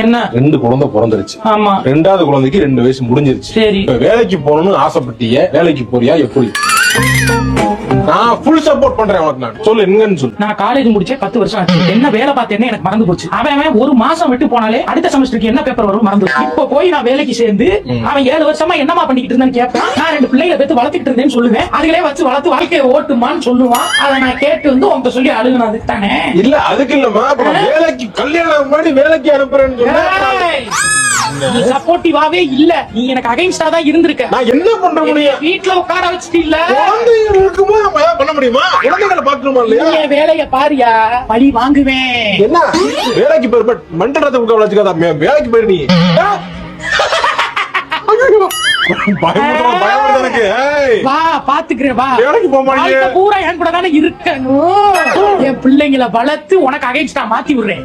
என்ன? ரெண்டு குழந்தை பிறந்துருச்சு. ஆமா. ரெண்டாவது குழந்தைக்கு ரெண்டு வயசு முடிஞ்சிருச்சு. சரி. வேலைக்கு போகணும்னு ஆசைப்பட்டிய வேலைக்கு போறியா எப்படி? நான் ஃபுல் சப்போர்ட் பண்றேன் உனக்கு நான் சொல்லு என்னன்னு சொல்லு. நான் காலேஜ் முடிச்சே பத்து வருஷம் ஆச்சு. என்ன வேலை பார்த்தேன்னு எனக்கு மறந்து போச்சு. அவன் அவன் ஒரு மாசம் விட்டு போனாலே அடுத்த செமஸ்டருக்கு என்ன பேப்பர் வரும் மறந்து. இப்போ போய் நான் வேலைக்கு சேர்ந்து அவன் ஏழு வருஷமா என்னமா பண்ணிக்கிட்டு இருந்தேன்னு கேட்பான். நான் ரெண்டு பிள்ளைகளை பெத்து வளர்த்துக்கிட்டு இருந்தேன்னு சொல்லுவேன். அதுகளே வச்சு வளர்த்து வாழ்க்கையை ஓட்டுமான்னு சொல்லுவான். அதை நான் கேட்டு வந்து உன்கிட்ட சொல்லி அழுகுனதுக்கு தானே? இல்ல அதுக்கு நான் வேலைக்கு கல்யாணம் பண்ணி வேலைக்கு அனுப்புறேன்னு சொன்னா நீ சப்போர்ட்டிவாவே இல்ல. நீ எனக்கு அகைன்ஸ்டா தான் இருந்திருக்க. நான் என்ன பண்ண முடியும்? வீட்டுல உட்கார வச்சுட்டு இல்ல. குழந்தைகள் இருக்கும்போது நம்ம ஏதாவது பண்ண முடியுமா? குழந்தைகளை பாக்கணுமா இல்லையா? நீ வேலைய பாரியா. பழி வாங்குவேன். என்ன? வேலைக்கு போயிரு பட் மண்டலத்தை உட்கார வச்சுக்காத. வேலைக்கு போயிரு நீ. வா பாத்துக்கிறேன் வா. வேலைக்கு போக மாட்டீங்க வாழ்க்கை பூரா என் கூட தானே இருக்கணும் என் பிள்ளைங்களை வளர்த்து உனக்கு அகைன்ஸ்டா மாத்தி விடுறேன்.